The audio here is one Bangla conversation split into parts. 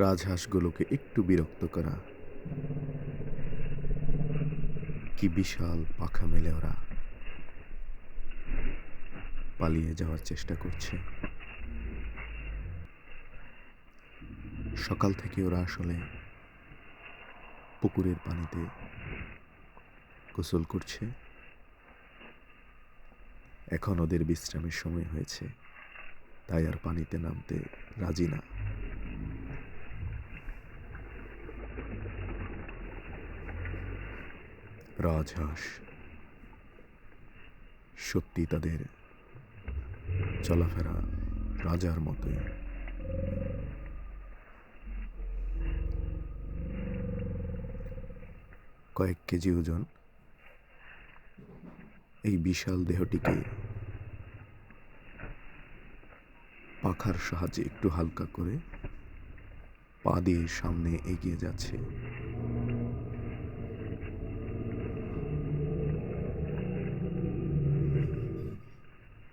রাজহাঁসগুলোকে একটু বিরক্ত করা। কি বিশাল পাখা মেলে ওরা। পালিয়ে যাওয়ার চেষ্টা করছে। সকাল থেকে ওরা আসলে পুকুরের পানিতে গোসল করছে। এখন ওদের বিশ্রামের সময় হয়েছে। তাই আর পানিতে নামতে রাজি না। রাজহাঁস। সত্যি তাদের চলাফেরা রাজার মতোই। কয়েক কেজি ওজন। এই বিশাল দেহটিকে পাখার সাহায্যে একটু হালকা করে পা দিয়ে সামনে এগিয়ে যাচ্ছে।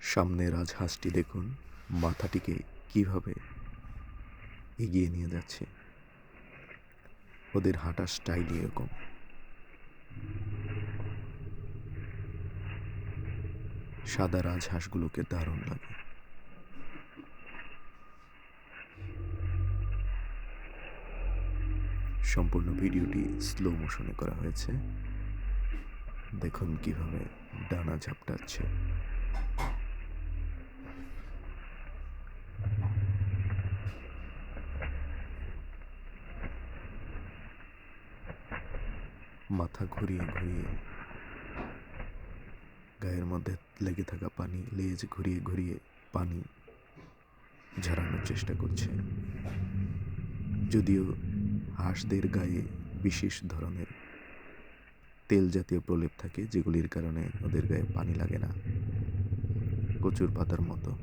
সামনে রাজহাঁসটি দেখুন, মাথাটিকে কীভাবে এগিয়ে নিয়ে যাচ্ছে। ওদের হাঁটার স্টাইল এরকম। সাদা রাজহাঁসগুলোকে দারুণ লাগে। সম্পূর্ণ ভিডিওটি স্লো মোশনে করা হয়েছে। দেখুন কীভাবে ডানা ঝাপটাচ্ছে। মাথা ঘুরিয়ে ঘুরিয়ে, গায়ের মধ্যে লেগে থাকা পানি, লেজ ঘুরিয়ে ঘুরিয়ে পানি ঝরানোর চেষ্টা করছে। যদিও হাঁসদের গায়ে বিশেষ ধরনের তেল জাতীয় প্রলেপ থাকে, যেগুলির কারণে ওদের গায়ে পানি লাগে না। কচুর পাতার মতো।